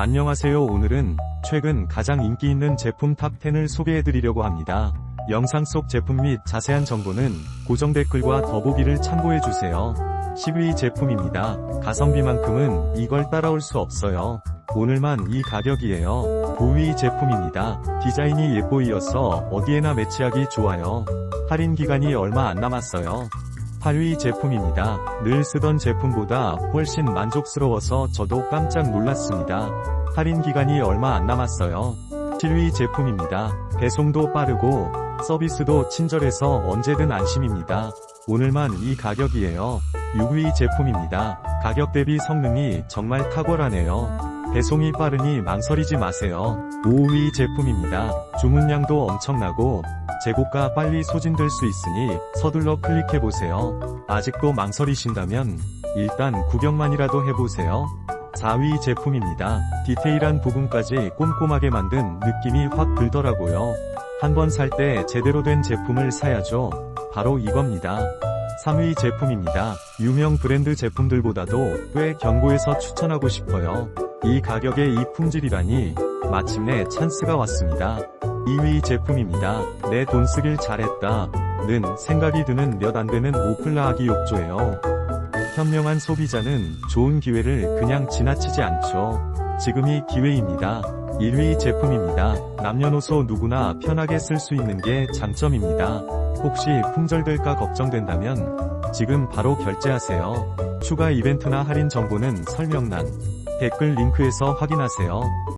안녕하세요 오늘은 최근 가장 인기 있는 제품 탑10을 소개해드리려고 합니다. 영상 속 제품 및 자세한 정보는 고정 댓글과 더보기를 참고해주세요. 10위 제품입니다. 가성비만큼은 이걸 따라올 수 없어요. 오늘만 이 가격이에요. 9위 제품입니다. 디자인이 예뻐 이어서 어디에나 매치하기 좋아요. 할인 기간이 얼마 안 남았어요. 8위 제품입니다. 늘 쓰던 제품보다 훨씬 만족스러워서 저도 깜짝 놀랐습니다. 할인 기간이 얼마 안 남았어요. 7위 제품입니다. 배송도 빠르고 서비스도 친절해서 언제든 안심입니다. 오늘만 이 가격이에요. 6위 제품입니다. 가격 대비 성능이 정말 탁월하네요. 배송이 빠르니 망설이지 마세요. 5위 제품입니다. 주문량도 엄청나고 재고가 빨리 소진될 수 있으니 서둘러 클릭해보세요. 아직도 망설이신다면 일단 구경만이라도 해보세요. 4위 제품입니다. 디테일한 부분까지 꼼꼼하게 만든 느낌이 확 들더라고요. 한 번 살 때 제대로 된 제품을 사야죠. 바로 이겁니다. 3위 제품입니다. 유명 브랜드 제품들보다도 꽤 견고해서 추천하고 싶어요. 이 가격에 이 품질이라니 마침내 찬스가 왔습니다. 2위 제품입니다. 내 돈 쓰길 잘했다. 는 생각이 드는 몇 안되는 오플라하기 욕조예요. 현명한 소비자는 좋은 기회를 그냥 지나치지 않죠. 지금이 기회입니다. 1위 제품입니다. 남녀노소 누구나 편하게 쓸 수 있는 게 장점입니다. 혹시 품절될까 걱정된다면 지금 바로 결제하세요. 추가 이벤트나 할인 정보는 설명란, 댓글 링크에서 확인하세요.